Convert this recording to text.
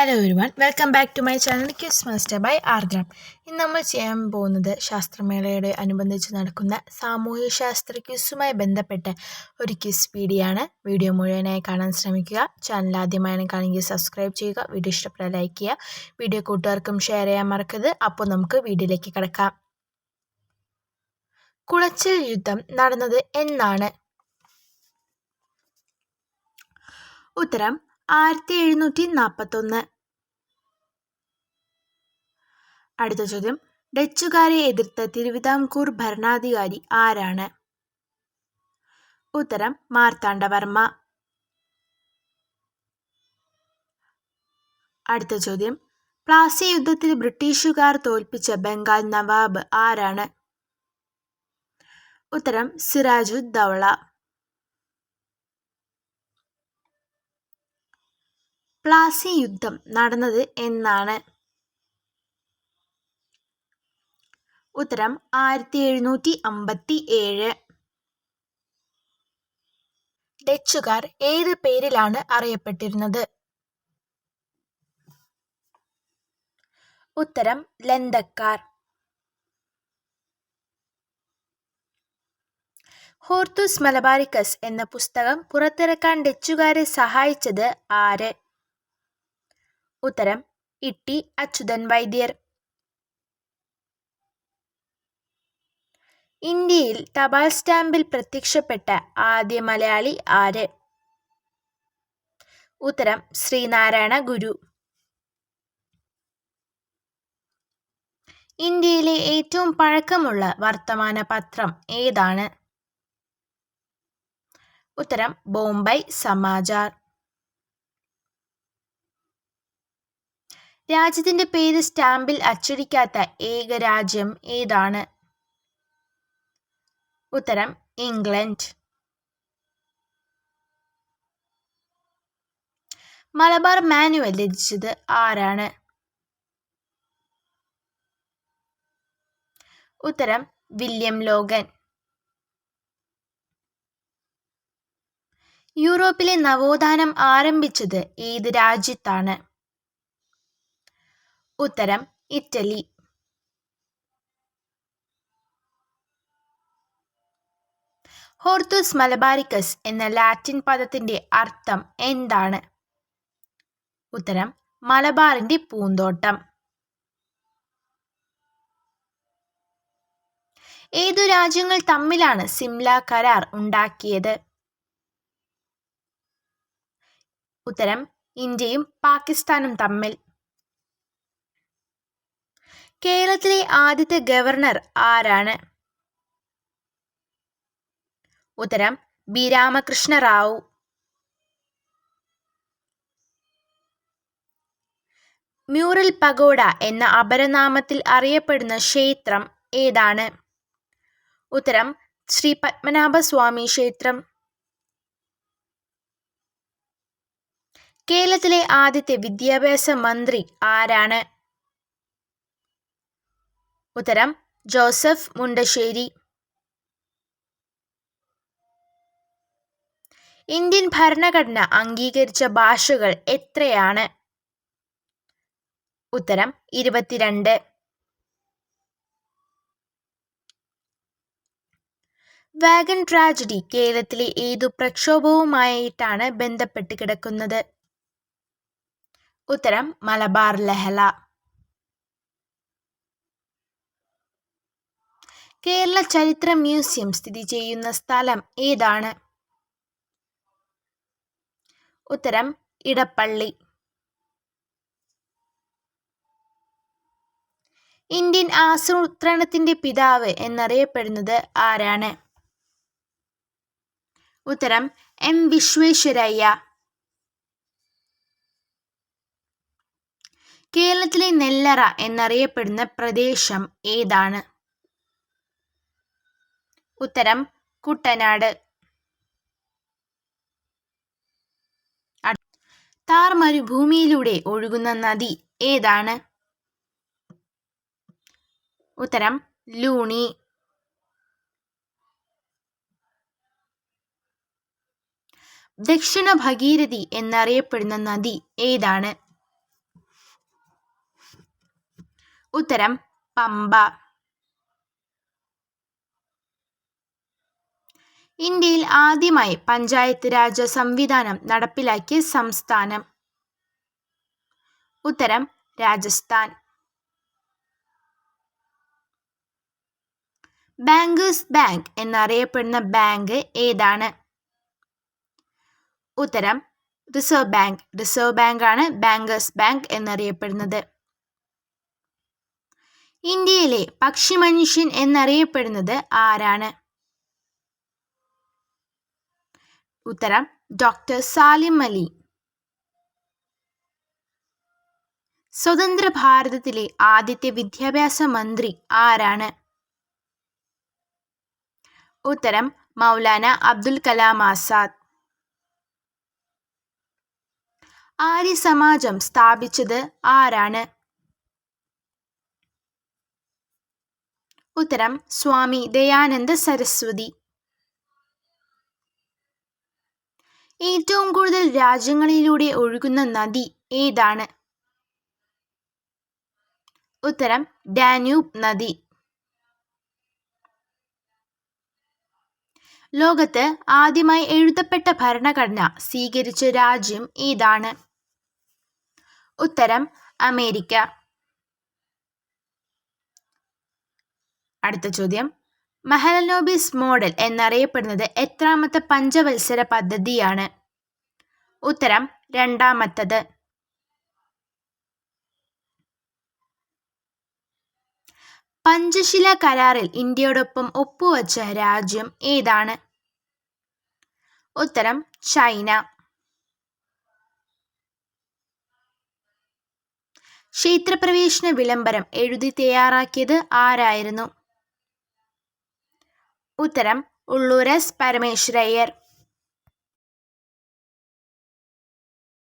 Hello one welcome back to my channel quiz master by Ardram ഇന്ന് നമ്മൾ ചെയ്യാൻ പോകുന്നത് ശാസ്ത്രമേളയുടെ അനുബന്ധിച്ച് നടക്കുന്ന സാമൂഹ്യ ശാസ്ത്ര ക്യൂസുമായി ബന്ധപ്പെട്ട ഒരു ക്യൂസ് പീഡിയാണ്. വീഡിയോ മുഴുവനായി കാണാൻ ശ്രമിക്കുക. ചാനൽ ആദ്യമായാണ് കാണുമെങ്കിൽ സബ്സ്ക്രൈബ് ചെയ്യുക. വീഡിയോ ഇഷ്ടപ്പെട്ടാൽ ലൈക്ക് ചെയ്യുക. വീഡിയോ കൂട്ടുകാർക്കും ഷെയർ ചെയ്യാൻ മറക്കരുത്. അപ്പോൾ നമുക്ക് വീഡിയോയിലേക്ക് കിടക്കാം. കുളച്ചിൽ യുദ്ധം നടന്നത് എന്നാണ്. ഉത്തരം ആയിരത്തി എഴുന്നൂറ്റി നാൽപ്പത്തൊന്ന് അടുത്ത ചോദ്യം. ഡച്ചുകാരെ എതിർത്ത തിരുവിതാംകൂർ ഭരണാധികാരി ആരാണ്? ഉത്തരം മാർത്താണ്ഡവർമ്മ അടുത്ത ചോദ്യം. പ്ലാസി യുദ്ധത്തിൽ ബ്രിട്ടീഷുകാർ തോൽപ്പിച്ച ബംഗാൾ നവാബ് ആരാണ്? ഉത്തരം സിറാജുദ് പ്ലാസി യുദ്ധം നടന്നത് എന്നാണ്. ഉത്തരം ആയിരത്തി എഴുന്നൂറ്റി അമ്പത്തി ഏഴ് ഡച്ചുകാർ ഏത് പേരിലാണ് അറിയപ്പെട്ടിരുന്നത്? ഉത്തരം ലന്തക്കാർ. ഹോർത്തൂസ് മലബാരിക്കസ് എന്ന പുസ്തകം പുറത്തിറക്കാൻ ഡച്ചുകാരെ സഹായിച്ചത് ആര്? ഉത്തരം ഇട്ടി അച്യുതൻ വൈദ്യർ. ഇന്ത്യയിൽ തപാൽ സ്റ്റാമ്പിൽ പ്രത്യക്ഷപ്പെട്ട ആദ്യ മലയാളി ആര്? ഉത്തരം ശ്രീനാരായണ ഗുരു. ഇന്ത്യയിലെ ഏറ്റവും പഴക്കമുള്ള വർത്തമാന പത്രം ഏതാണ്? ഉത്തരം ബോംബൈ സമാചാർ രാജ്യത്തിന്റെ പേര് സ്റ്റാമ്പിൽ അച്ചടിക്കാത്ത ഏക രാജ്യം ഏതാണ്? ഉത്തരം ഇംഗ്ലണ്ട്. മലബാർ മാനുവൽ രചിച്ചത് ആരാണ്? ഉത്തരം വില്യം ലോഗൻ. യൂറോപ്പിലെ നവോത്ഥാനം ആരംഭിച്ചത് ഏത് രാജ്യത്താണ്? ഉത്തരം ഇറ്റലി. ഹോർത്തൂസ് മലബാരിക്കസ് എന്ന ലാറ്റിൻ പദത്തിന്റെ അർത്ഥം എന്താണ്? ഉത്തരം മലബാറിന്റെ പൂന്തോട്ടം. ഏതു രാജ്യങ്ങൾ തമ്മിലാണ് സിംല കരാർ ഉണ്ടാക്കിയത്? ഉത്തരം ഇന്ത്യയും പാകിസ്ഥാനും തമ്മിൽ. കേരളത്തിലെ ആദ്യത്തെ ഗവർണർ ആരാണ്? ഉത്തരം B. Ramakrishna Rao. Mural pagoda എന്ന അപരനാമത്തിൽ അറിയപ്പെടുന്ന ക്ഷേത്രം ഏതാണ്? ഉത്തരം ശ്രീ പത്മനാഭസ്വാമി ക്ഷേത്രം. കേരളത്തിലെ ആദ്യത്തെ വിദ്യാഭ്യാസ മന്ത്രി ആരാണ്? ഉത്തരം ജോസഫ് മുണ്ടശ്ശേരി. ഇന്ത്യൻ ഭരണഘടന അംഗീകരിച്ച ഭാഷകൾ എത്രയാണ്? ഉത്തരം ഇരുപത്തിരണ്ട്. വാഗൺ ട്രാജഡി കേരളത്തിലെ ഏതു പ്രക്ഷോഭവുമായിട്ടാണ് ബന്ധപ്പെട്ട് കിടക്കുന്നത്? ഉത്തരം മലബാർ ലഹള. കേരള ചരിത്ര മ്യൂസിയം സ്ഥിതി ചെയ്യുന്ന സ്ഥലം ഏതാണ്? ഉത്തരം ഇടപ്പള്ളി. ഇന്ത്യൻ ആസൂത്രണത്തിന്റെ പിതാവ് എന്നറിയപ്പെടുന്നത് ആരാണ്? ഉത്തരം എം. വിശ്വേശ്വരയ്യ. കേരളത്തിലെ നെല്ലറ എന്നറിയപ്പെടുന്ന പ്രദേശം ഏതാണ്? ഉത്തരം കുട്ടനാട്. താർ മരുഭൂമിയിലൂടെ ഒഴുകുന്ന നദി ഏതാണ്? ഉത്തരം ലൂണി. ദക്ഷിണ ഭഗീരഥി എന്നറിയപ്പെടുന്ന നദി ഏതാണ്? ഉത്തരം പമ്പ. ഇന്ത്യയിൽ ആദ്യമായി പഞ്ചായത്ത് രാജ് സംവിധാനം നടപ്പിലാക്കിയ സംസ്ഥാനം. ഉത്തരം രാജസ്ഥാൻ. ബാങ്കേഴ്സ് ബാങ്ക് എന്നറിയപ്പെടുന്ന ബാങ്ക് ഏതാണ്? ഉത്തരം റിസർവ് ബാങ്ക്. റിസർവ് ബാങ്ക് ആണ് ബാങ്കേഴ്സ് ബാങ്ക് എന്നറിയപ്പെടുന്നത്. ഇന്ത്യയിലെ പക്ഷി മനുഷ്യൻ എന്നറിയപ്പെടുന്നത് ആരാണ്? ഉത്തരം ഡോക്ടർ സാലിം അലി. സ്വതന്ത്ര ഭാരതത്തിലെ ആദ്യത്തെ വിദ്യാഭ്യാസ മന്ത്രി ആരാണ്? ഉത്തരം മൗലാന അബ്ദുൽ കലാം ആസാദ്. ആര്യ സമാജം സ്ഥാപിച്ചത് ആരാണ്? ഉത്തരം സ്വാമി ദയാനന്ദ സരസ്വതി. ഏറ്റവും കൂടുതൽ രാജ്യങ്ങളിലൂടെ ഒഴുകുന്ന നദി ഏതാണ്? ഉത്തരം ഡാന്യൂബ് നദി. ലോകത്ത് ആദ്യമായി എഴുതപ്പെട്ട ഭരണഘടന സ്വീകരിച്ച രാജ്യം ഏതാണ്? ഉത്തരം അമേരിക്ക. അടുത്ത ചോദ്യം മഹലനോബിസ് മോഡൽ എന്നറിയപ്പെടുന്നത് എത്രാമത്തെ പഞ്ചവത്സര പദ്ധതിയാണ്. ഉത്തരം രണ്ടാമത്തത്. പഞ്ചശില കരാറിൽ ഇന്ത്യയോടൊപ്പം ഒപ്പുവച്ച രാജ്യം ഏതാണ്? ഉത്തരം ചൈന. ക്ഷേത്രപ്രവേശന വിളംബരം എഴുതി തയ്യാറാക്കിയത് ആരായിരുന്നു? ഉത്തരം ഉള്ളൂർ എസ് പരമേശ്വരയ്യർ.